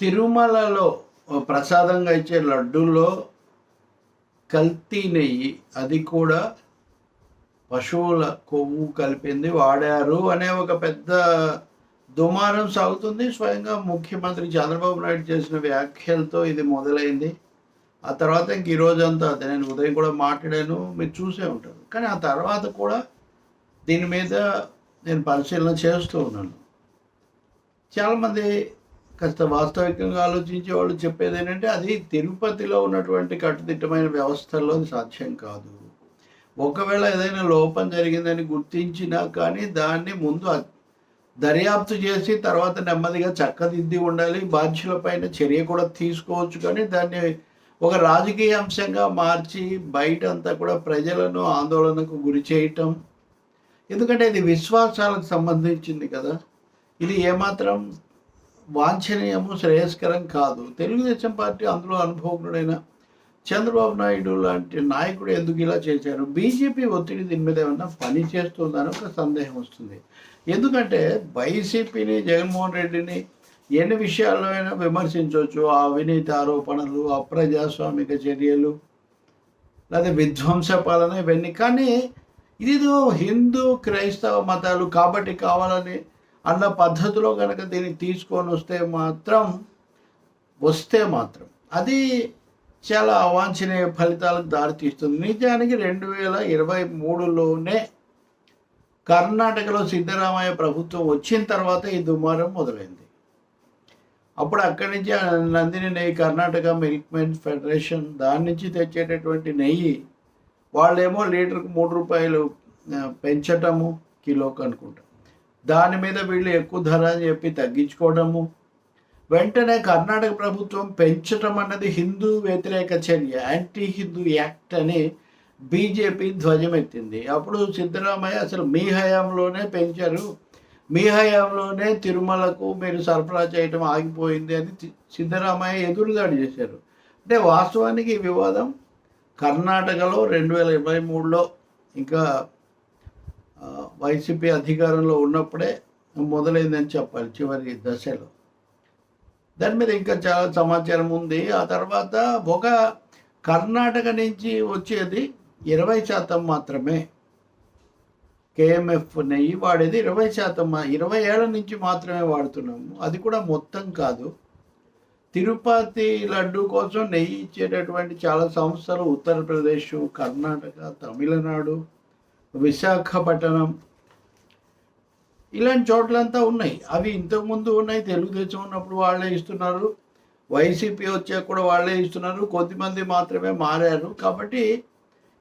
తిరుమలలో ప్రసాదంగా ఇచ్చే లడ్డూలో కల్తీ నెయ్యి అది కూడా పశువుల కొవ్వు కలిపింది వాడారు అనే ఒక పెద్ద దుమారం సాగుతుంది. స్వయంగా ముఖ్యమంత్రి చంద్రబాబు నాయుడు చేసిన వ్యాఖ్యలతో ఇది మొదలైంది. ఆ తర్వాత ఇంక ఈరోజంతా రోజంతా అదే. నేను ఉదయం కూడా మాట్లాడాను మీరు చూసే ఉంటారు. కానీ ఆ తర్వాత కూడా దీని మీద నేను పరిశీలన చేస్తూ ఉన్నాను. చాలామంది కాస్త వాస్తవికంగా ఆలోచించే వాళ్ళు చెప్పేది ఏంటంటే అది తిరుపతిలో ఉన్నటువంటి కట్టుదిట్టమైన వ్యవస్థల్లో సాధ్యం కాదు. ఒకవేళ ఏదైనా లోపం జరిగిందని గుర్తించినా కానీ దాన్ని ముందు దర్యాప్తు చేసి తర్వాత నెమ్మదిగా చక్కదిద్ది ఉండాలి. బాధ్యులపైన చర్య కూడా తీసుకోవచ్చు కానీ దాన్ని ఒక రాజకీయ అంశంగా మార్చి బయట అంతా కూడా ప్రజలను ఆందోళనకు గురి చేయటం. ఎందుకంటే ఇది విశ్వాసాలకు సంబంధించింది కదా. ఇది ఏమాత్రం వాంఛనీయము శ్రేయస్కరం కాదు. తెలుగుదేశం పార్టీ అందులో అనుభవజ్ఞుడైన చంద్రబాబు నాయుడు లాంటి నాయకుడు ఎందుకు ఇలా చేశారు? బీజేపీ ఒత్తిడి దీని మీద ఏమన్నా పని చేస్తుందని ఒక సందేహం వస్తుంది. ఎందుకంటే వైసీపీని జగన్మోహన్ రెడ్డిని ఎన్ని విషయాల్లో అయినా విమర్శించవచ్చు. ఆ అవినీతి ఆరోపణలు అప్రజాస్వామిక చర్యలు లేదా విధ్వంస పాలన ఇవన్నీ. కానీ ఇదిదో హిందూ క్రైస్తవ మతాలు కాబట్టి కావాలని అన్న పద్ధతిలో కనుక దీన్ని తీసుకొని వస్తే మాత్రం వస్తే మాత్రం అది చాలా అవాంఛనీయ ఫలితాలకు దారితీస్తుంది. నిజానికి రెండు వేల ఇరవై మూడులోనే కర్ణాటకలో సిద్ధరామయ్య ప్రభుత్వం వచ్చిన తర్వాత ఈ దుమారం మొదలైంది. అప్పుడు అక్కడి నుంచి నందిని నెయ్యి కర్ణాటక మిల్క్మెన్ ఫెడరేషన్ దాని నుంచి తెచ్చేటటువంటి నెయ్యి వాళ్ళేమో లీటర్కి మూడు రూపాయలు పెంచటము కిలోకి అనుకుంటా. దాని మీద వీళ్ళు ఎక్కువ ధర అని చెప్పి తగ్గించుకోవడము. వెంటనే కర్ణాటక ప్రభుత్వం పెంచటం అన్నది హిందూ వ్యతిరేక చర్య యాంటీ హిందూ యాక్ట్ అని బీజేపీ ధ్వజమెత్తింది. అప్పుడు సిద్ధరామయ్య అసలు మీ హయాంలోనే పెంచారు. మీ హయాంలోనే తిరుమలకు మీరు సరఫరా చేయటం ఆగిపోయింది అని సిద్ధరామయ్య ఎదురుదాడి చేశారు. అంటే వాస్తవానికి ఈ వివాదం కర్ణాటకలో రెండు వేల ఇరవై మూడులో ఇంకా వైసీపీ అధికారంలో ఉన్నప్పుడే మొదలైందని చెప్పాలి చివరి దశలో. దాని మీద ఇంకా చాలా సమాచారం ఉంది. ఆ తర్వాత ఒక కర్ణాటక నుంచి వచ్చేది ఇరవై శాతం మాత్రమే. కేఎంఎఫ్ నెయ్యి వాడేది ఇరవై శాతం ఇరవై ఏళ్ళ నుంచి మాత్రమే వాడుతున్నాము. అది కూడా మొత్తం కాదు. తిరుపతి లడ్డు కోసం నెయ్యి ఇచ్చేటటువంటి చాలా సంస్థలు ఉత్తరప్రదేశ్ కర్ణాటక తమిళనాడు విశాఖపట్నం ఇలాంటి చోట్లంతా ఉన్నాయి. అవి ఇంతకుముందు ఉన్నాయి తెలుగుదేశం ఉన్నప్పుడు వాళ్ళే ఇస్తున్నారు. వైసీపీ వచ్చాక కూడా వాళ్ళే ఇస్తున్నారు. కొద్దిమంది మాత్రమే మారారు. కాబట్టి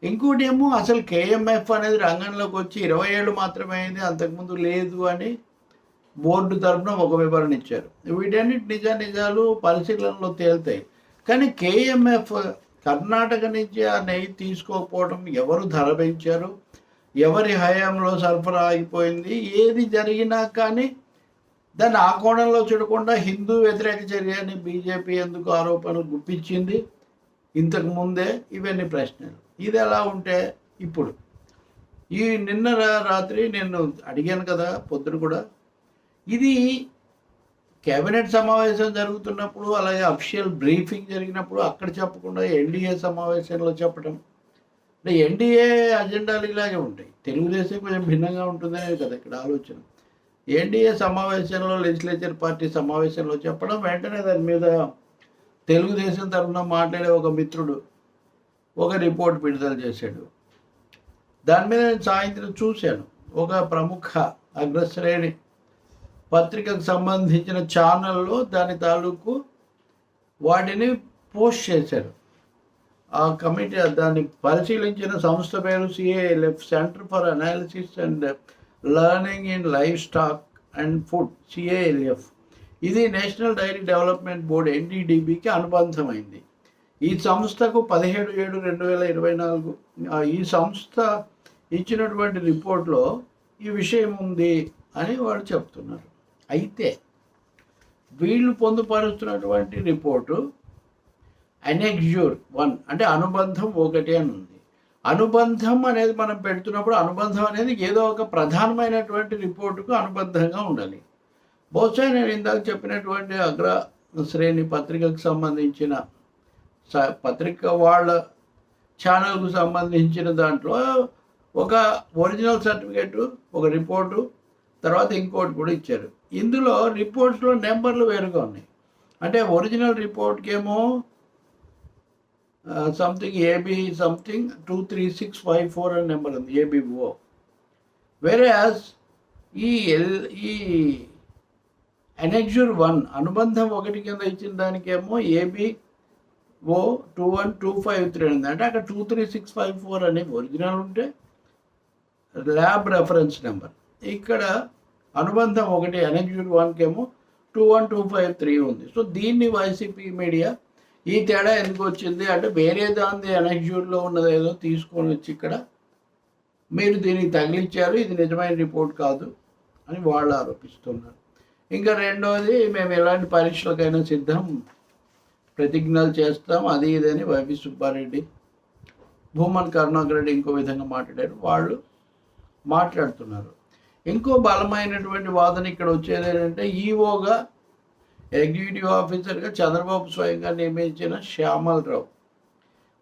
ఇంకోటి ఏమో అసలు కేఎంఎఫ్ అనేది రంగంలోకి వచ్చి ఇరవై ఏళ్ళు మాత్రమే అయింది అంతకుముందు లేదు అని బోర్డు తరఫున ఒక వివరణ ఇచ్చారు. వీటన్నిటి నిజ నిజాలు పరిశీలనలో తేలుతాయి. కానీ కేఎంఎఫ్ కర్ణాటక నుంచి ఆ నెయ్యి తీసుకోకపోవడం ఎవరు ధర పెంచారు? ఎవరి హయాంలో సరఫరా ఆగిపోయింది ఏది జరిగినా కానీ దాన్ని ఆ కోణంలో చూడకుండా హిందూ వ్యతిరేక చర్యని బీజేపీ ఎందుకు ఆరోపణలు గుప్పించింది? ఇంతకు ముందే ఇవన్నీ ప్రశ్నలు. ఇది ఎలా ఉంటే ఇప్పుడు? ఈ నిన్న రాత్రి నేను అడిగాను కదా పొద్దున కూడా. ఇది కేబినెట్ సమావేశం జరుగుతున్నప్పుడు అలాగే అఫిషియల్ బ్రీఫింగ్ జరిగినప్పుడు అక్కడ చెప్పకుండా ఎన్డీఏ సమావేశంలో చెప్పడం ఎన్డీఏ అజెండాలు ఇలాగే ఉంటాయి. తెలుగుదేశం కొంచెం భిన్నంగా ఉంటుందనే కదా ఇక్కడ ఆలోచన. ఎన్డీఏ సమావేశంలో లెజిస్లేచర్ పార్టీ సమావేశంలో చెప్పడం వెంటనే దాని మీద తెలుగుదేశం తరఫున మాట్లాడే ఒక మిత్రుడు ఒక రిపోర్ట్ విడుదల చేశాడు. దాని మీద నేను సాయంత్రం చూశాను. ఒక ప్రముఖ అగ్రశ్రేణి పత్రికకు సంబంధించిన ఛానల్లో దాని తాలూకు వాటిని పోస్ట్ చేశారు. ఆ కమిటీ దాన్ని పరిశీలించిన సంస్థ పేరు CALF centre for analysis and learning in livestock and food CALF ఇది నేషనల్ డైరీ డెవలప్మెంట్ బోర్డ్ ఎన్డీడీబీకి అనుబంధమైంది. ఈ సంస్థకు పదిహేడు ఏడు రెండు వేల ఇరవై నాలుగు ఈ సంస్థ ఇచ్చినటువంటి రిపోర్ట్లో ఈ విషయం ఉంది అని వాడు చెప్తున్నారు. అయితే వీళ్ళు పొందుపరుస్తున్నటువంటి రిపోర్టు అనెగ్జ్యూర్ వన్. అంటే అనుబంధం ఒకటి అని ఉంది. అనుబంధం అనేది మనం పెడుతున్నప్పుడు అనుబంధం అనేది ఏదో ఒక ప్రధానమైనటువంటి రిపోర్టుకు అనుబంధంగా ఉండాలి. బహుశా నేను ఇందాక చెప్పినటువంటి అగ్ర శ్రేణి పత్రికకు సంబంధించిన స- పత్రిక వాళ్ళ ఛానల్కు సంబంధించిన దాంట్లో ఒక ఒరిజినల్ సర్టిఫికేటు ఒక రిపోర్టు తర్వాత ఇంకోటి కూడా ఇచ్చారు. ఇందులో రిపోర్ట్స్లో నెంబర్లు వేరుగా ఉన్నాయి. అంటే original రిపోర్ట్కేమో something AB something two three six five four అని నెంబర్ ఉంది. ఏబిఓ వేరే ఈ ఎల్ ఈ ఎనెక్జూర్ వన్ అనుబంధం ఒకటి కింద ఇచ్చిన దానికేమో AB O two one two five three ఉంది. అంటే అక్కడ two three six five four అనే ఒరిజినల్ ఉంటే ల్యాబ్ రెఫరెన్స్ నెంబర్ ఇక్కడ అనుబంధం ఒకటి annexure వన్కేమో two one two five three ఉంది. సో దీన్ని వైసీపీ మీడియా ఈ తేడా ఎందుకు వచ్చింది అంటే వేరే దాని ఎనెక్జూర్లో ఉన్నది ఏదో తీసుకొని వచ్చి ఇక్కడ మీరు దీనికి తగిలించారు ఇది నిజమైన రిపోర్ట్ కాదు అని వాళ్ళు ఆరోపిస్తున్నారు. ఇంకా రెండోది మేము ఎలాంటి పరీక్షలకైనా సిద్ధం ప్రతిజ్ఞలు చేస్తాం అది ఇదని వైవి సుబ్బారెడ్డి భూమన్ కరుణాకర్ రెడ్డి ఇంకో విధంగా మాట్లాడారు. వాళ్ళు మాట్లాడుతున్నారు. ఇంకో బలమైనటువంటి వాదన ఇక్కడ వచ్చేది ఏంటంటే ఈవోగా ఎగ్జిక్యూటివ్ ఆఫీసర్గా చంద్రబాబు స్వయంగా నియమించిన శ్యామలరావు.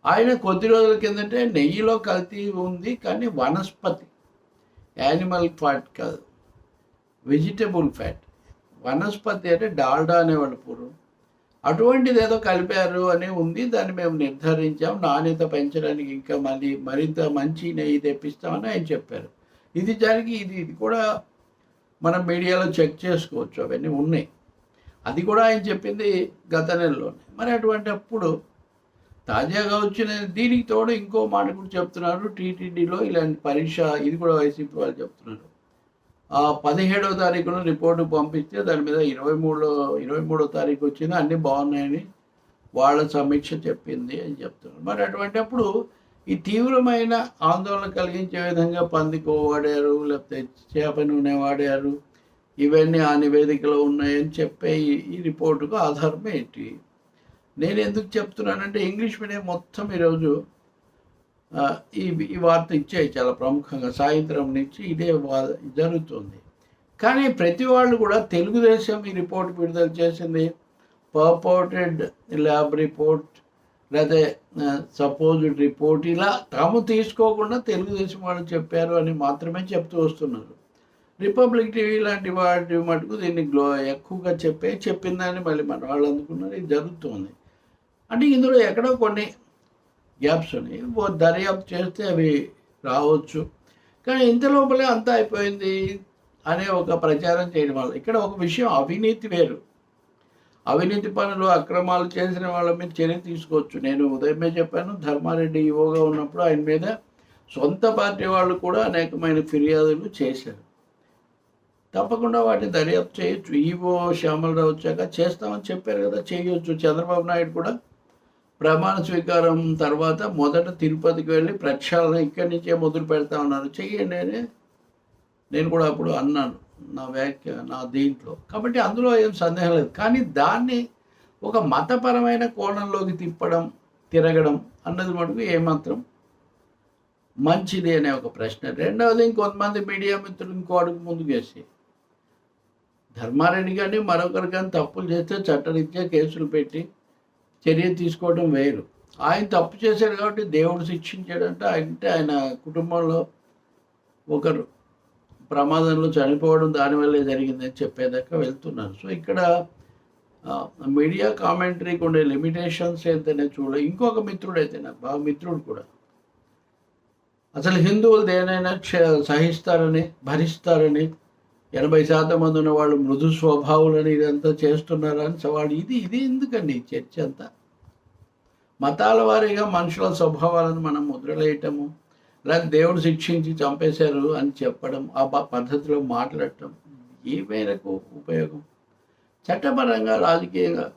ఆయన కొద్ది రోజుల కిందటే నెయ్యిలో కల్తీ ఉంది కానీ వనస్పతి యానిమల్ ఫ్యాట్ కాదు. Vegetable fat. వనస్పతి అంటే డాల్డా అనేవాళ్ళు పూర్వం. అటువంటిది ఏదో కలిపారు అని ఉంది. దాన్ని మేము నిర్ధారించాం. నాణ్యత పెంచడానికి ఇంకా మళ్ళీ మరింత మంచి నెయ్యి తెప్పిస్తామని ఆయన చెప్పారు. ఇది జరిగి ఇది ఇది కూడా మనం మీడియాలో చెక్ చేసుకోవచ్చు. అవన్నీ ఉన్నాయి. అది కూడా ఆయన చెప్పింది గత నెలలోనే. మరి అటువంటి అప్పుడు తాజాగా వచ్చిన దీనికి తోడు ఇంకో మాట కూడా చెప్తున్నారు. టీటీడీలో ఇలాంటి పరీక్ష ఇది కూడా వైసీపీ వాళ్ళు చెప్తున్నారు. పదిహేడవ తారీఖున రిపోర్టు పంపిస్తే దాని మీద ఇరవై మూడో ఇరవై మూడో తారీఖు వచ్చింది. అన్నీ బాగున్నాయని వాళ్ళ సమీక్ష చెప్పింది అని చెప్తున్నారు. మరి అటువంటి అప్పుడు ఈ తీవ్రమైన ఆందోళన కలిగించే విధంగా పందికో వాడారు లేకపోతే చేప నూనె వాడారు ఇవన్నీ ఆ నివేదికలో ఉన్నాయని చెప్పే ఈ- ఈ రిపోర్టుకు ఆధారం ఏంటి? నేను ఎందుకు చెప్తున్నానంటే ఇంగ్లీష్ మీడియం మొత్తం ఈరోజు ఈ ఈ వార్త ఇచ్చాయి చాలా ప్రముఖంగా. సాయంత్రం నుంచి ఇదే వా జరుగుతుంది. కానీ ప్రతి వాళ్ళు కూడా తెలుగుదేశం ఈ రిపోర్ట్ విడుదల చేసింది. పర్పోర్టెడ్ ల్యాబ్ రిపోర్ట్ లేదా సపోజ్డ్ రిపోర్ట్ ఇలా తాము తీసుకోకుండా తెలుగుదేశం వాళ్ళు చెప్పారు అని మాత్రమే చెప్తూ వస్తున్నారు. రిపబ్లిక్ టీవీ లాంటి వాటి మటుకు దీన్ని గ్లో ఎక్కువగా చెప్పే చెప్పిందని మళ్ళీ మన వాళ్ళు అందుకున్నారు. ఇది జరుగుతుంది. అంటే ఇందులో ఎక్కడో కొన్ని గ్యాప్స్ ఉన్నాయి. ఓ దర్యాప్తు చేస్తే అవి రావచ్చు. కానీ ఇంత లోపలే అంతా అయిపోయింది అనే ఒక ప్రచారం చేయడం వల్ల. ఇక్కడ ఒక విషయం అవినీతి వేరు. అవినీతి పనులు అక్రమాలు చేసిన వాళ్ళ మీద చర్య తీసుకోవచ్చు. నేను ఉదయమే చెప్పాను ధర్మారెడ్డి ఈవోగా ఉన్నప్పుడు ఆయన మీద సొంత పార్టీ వాళ్ళు కూడా అనేకమైన ఫిర్యాదులు చేశారు. తప్పకుండా వాటిని దర్యాప్తు చేయొచ్చు. ఈవో శ్యామలరావు వచ్చాక చేస్తామని చెప్పారు కదా చేయొచ్చు. చంద్రబాబు నాయుడు కూడా ప్రమాణ స్వీకారం తర్వాత మొదట తిరుపతికి వెళ్ళి ప్రక్షాళన ఇక్కడి నుంచే మొదలు పెడతా ఉన్నారు. చెయ్యండి అని నేను కూడా అప్పుడు అన్నాను నా వ్యాఖ్య నా దీంట్లో. కాబట్టి అందులో ఏం సందేహం లేదు. కానీ దాన్ని ఒక మతపరమైన కోణంలోకి తిప్పడం తిరగడం అన్నది మటుకు ఏమాత్రం మంచిది అనే ఒక ప్రశ్న. రెండవది ఇంకొంతమంది మీడియా మిత్రులు ఇంకో అడుగు ముందుకేసి ధర్మారెడ్డి కానీ మరొకరు కానీ తప్పులు చేస్తే చట్టరీత్యా కేసులు పెట్టి చర్య తీసుకోవడం వేరు. ఆయన తప్పు చేశారు కాబట్టి దేవుడు శిక్షించాడంటే అంటే ఆయన కుటుంబంలో ఒకరు ప్రమాదంలో చనిపోవడం దానివల్లే జరిగిందని చెప్పేదాకా వెళ్తున్నారు. సో ఇక్కడ మీడియా కామెంటరీకి ఉండే లిమిటేషన్స్ ఏంటనే చూడ ఇంకొక మిత్రుడు అయితే నాకు బాగా మిత్రుడు కూడా. అసలు హిందువులు దేనైనా సహిస్తారని భరిస్తారని ఎనభై శాతం మంది ఉన్న వాళ్ళు మృదు స్వభావులని ఇదంతా చేస్తున్నారని సవాళ్ళు ఇది ఇది ఎందుకండి చర్చ అంతా? మతాల వారీగా మనుషుల స్వభావాలను మనం ముద్రలేయటము లేదా దేవుడు శిక్షించి చంపేశారు అని చెప్పడం ఆ పద్ధతిలో మాట్లాడటం ఏ మేరకు ఉపయోగం. చట్టపరంగా రాజకీయంగా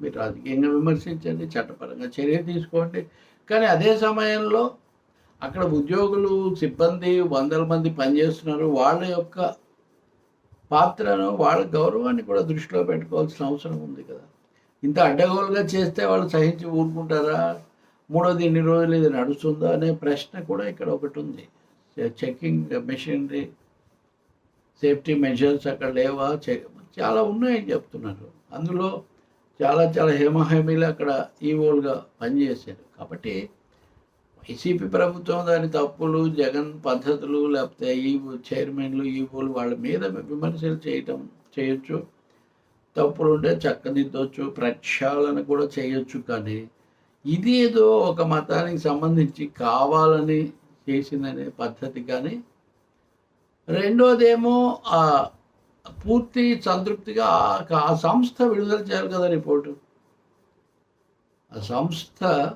మీరు రాజకీయంగా విమర్శించండి చట్టపరంగా చర్య తీసుకోండి. కానీ అదే సమయంలో అక్కడ ఉద్యోగులు సిబ్బంది వందల మంది పనిచేస్తున్నారు. వాళ్ళ యొక్క పాత్రను వాళ్ళ గౌరవాన్ని కూడా దృష్టిలో పెట్టుకోవాల్సిన అవసరం ఉంది కదా. ఇంత అడ్డగోలుగా చేస్తే వాళ్ళు సహించి ఊరుకుంటారా? మూడోది ఇన్ని రోజులు ఇది నడుస్తుందా అనే ప్రశ్న కూడా ఇక్కడ ఒకటి ఉంది. చెకింగ్ మెషినరీ సేఫ్టీ మెజర్స్ అక్కడ లేవా? చాలా ఉన్నాయని చెప్తున్నారు. అందులో చాలా చాలా హేమహేమీలు అక్కడ ఈవోలుగా పనిచేశారు. కాబట్టి వైసీపీ ప్రభుత్వం దాని తప్పులు జగన్ పద్ధతులు లేకపోతే ఈ చైర్మన్లు ఈవోలు వాళ్ళ మీద విమర్శలు చేయటం చేయొచ్చు. తప్పులు ఉంటే చక్కదిద్దొచ్చు ప్రక్షాళన కూడా చేయొచ్చు కానీ ఇది ఏదో ఒక మతానికి సంబంధించి కావాలని చేసిందనే పద్ధతి కానీ రెండోదేమో ఆ పూర్తి సంతృప్తిగా ఆ- ఆ సంస్థ విడుదల చేయాలి కదా రిపోర్టు. ఆ సంస్థ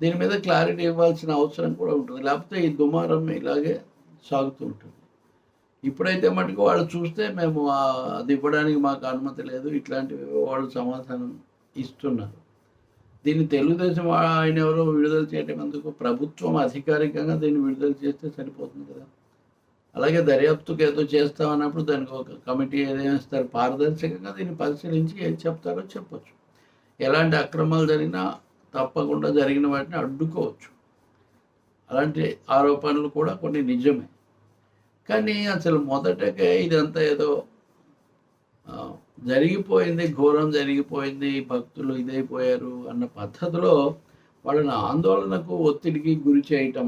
దీని మీద క్లారిటీ ఇవ్వాల్సిన అవసరం కూడా ఉంటుంది. లేకపోతే ఈ దుమారం ఇలాగే సాగుతూ ఉంటుంది. ఇప్పుడైతే మటుకు వాళ్ళు చూస్తే మేము అది ఇవ్వడానికి మాకు అనుమతి లేదు. ఇట్లాంటివి వాళ్ళు సమాధానం ఇస్తున్నారు. దీన్ని తెలుగుదేశం ఆయన ఎవరో విడుదల చేయటం ఎందుకు? ప్రభుత్వం అధికారికంగా దీన్ని విడుదల చేస్తే సరిపోతుంది కదా. అలాగే దర్యాప్తుకు ఏదో చేస్తామన్నప్పుడు దానికి ఒక కమిటీ ఏదైనా పారదర్శకంగా దీన్ని పరిశీలించి ఏం చెప్తారో చెప్పచ్చు. ఎలాంటి అక్రమాలు జరిగినా తప్పకుండా జరిగిన వాటిని అడ్డుకోవచ్చు. అలాంటి ఆరోపణలు కూడా కొన్ని నిజమే. కానీ అసలు మొదటగా ఇదంతా ఏదో జరిగిపోయింది ఘోరం జరిగిపోయింది భక్తులు ఇదైపోయారు అన్న పద్ధతిలో వాళ్ళని ఆందోళనకు ఒత్తిడికి గురి చేయటం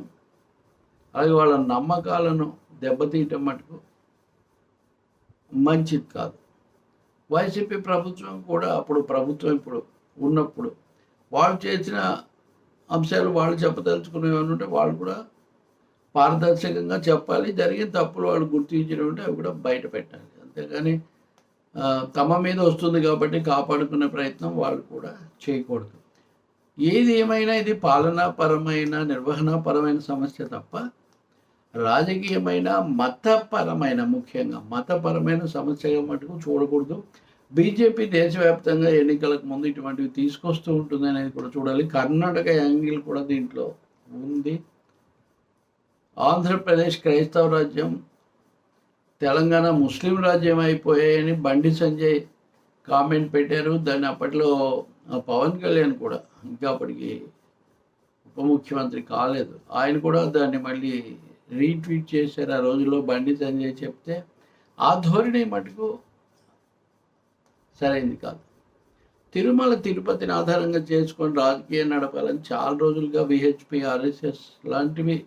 అలాగే వాళ్ళ నమ్మకాలను దెబ్బతీయటం మటుకు మంచిది కాదు. వైసీపీ ప్రభుత్వం కూడా అప్పుడు ప్రభుత్వం ఇప్పుడు ఉన్నప్పుడు వాళ్ళు చేసిన అంశాలు వాళ్ళు చెప్పదలుచుకునేవి ఉంటే వాళ్ళు కూడా పారదర్శకంగా చెప్పాలి. జరిగిన తప్పులు వాళ్ళు గుర్తించడం ఉంటే అవి కూడా బయట పెట్టాలి. అంతేగాని తమ మీద వస్తుంది కాబట్టి కాపాడుకునే ప్రయత్నం వాళ్ళు కూడా చేయకూడదు. ఏది ఏమైనా ఇది పాలనాపరమైన నిర్వహణాపరమైన సమస్య తప్ప రాజకీయమైన మతపరమైన ముఖ్యంగా మతపరమైన సమస్యగా మటుకు చూడకూడదు. బీజేపీ దేశవ్యాప్తంగా ఎన్నికలకు ముందు ఇటువంటివి తీసుకొస్తూ ఉంటుంది అనేది కూడా చూడాలి. కర్ణాటక యాంగిల్ కూడా దీంట్లో ఉంది. ఆంధ్రప్రదేశ్ క్రైస్తవ రాజ్యం తెలంగాణ ముస్లిం రాజ్యం అయిపోయాయని బండి సంజయ్ కామెంట్ పెట్టారు. దాన్ని అప్పట్లో పవన్ కళ్యాణ్ కూడా ఇంకా అప్పటికి ఉప ముఖ్యమంత్రి కాలేదు. ఆయన కూడా దాన్ని మళ్ళీ రీట్వీట్ చేశారు ఆ రోజుల్లో బండి సంజయ్ చెప్తే. ఆ ధోరణి మటుకు సరైంది కాదు. తిరుమల తిరుపతిని ఆధారంగా చేసుకొని రాజకీయం నడపాలని చాలా రోజులుగా విహెచ్పి ఆర్ఎస్ఎస్ లాంటివి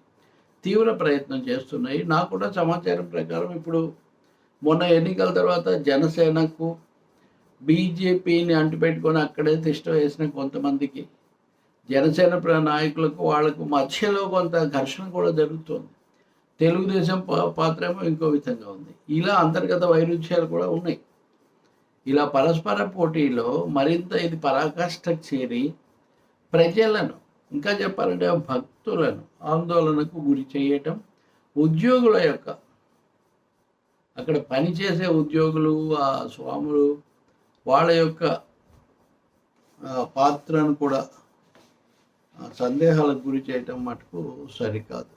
తీవ్ర ప్రయత్నం చేస్తున్నాయి. నాకు కూడా సమాచారం ప్రకారం ఇప్పుడు మొన్న ఎన్నికల తర్వాత జనసేనకు బీజేపీని అంటిపెట్టుకొని అక్కడే తిష్ట వేసిన కొంతమందికి జనసేన ప్ర- నాయకులకు వాళ్ళకు మధ్యలో కొంత ఘర్షణ కూడా జరుగుతుంది. తెలుగుదేశం పాత్ర ఏమో ఇంకో విధంగా ఉంది. ఇలా అంతర్గత వైరుధ్యాలు కూడా ఉన్నాయి. ఇలా పరస్పర పోటీలో మరింత ఇది పరాకాష్ఠకు చేరి ప్రజలను ఇంకా చెప్పాలంటే భక్తులను ఆందోళనకు గురి చేయటం ఉద్యోగుల యొక్క అక్కడ పనిచేసే ఉద్యోగులు ఆ స్వాములు వాళ్ళ యొక్క పాత్రను కూడా సందేహాలకు గురి చేయటం మటుకు సరికాదు.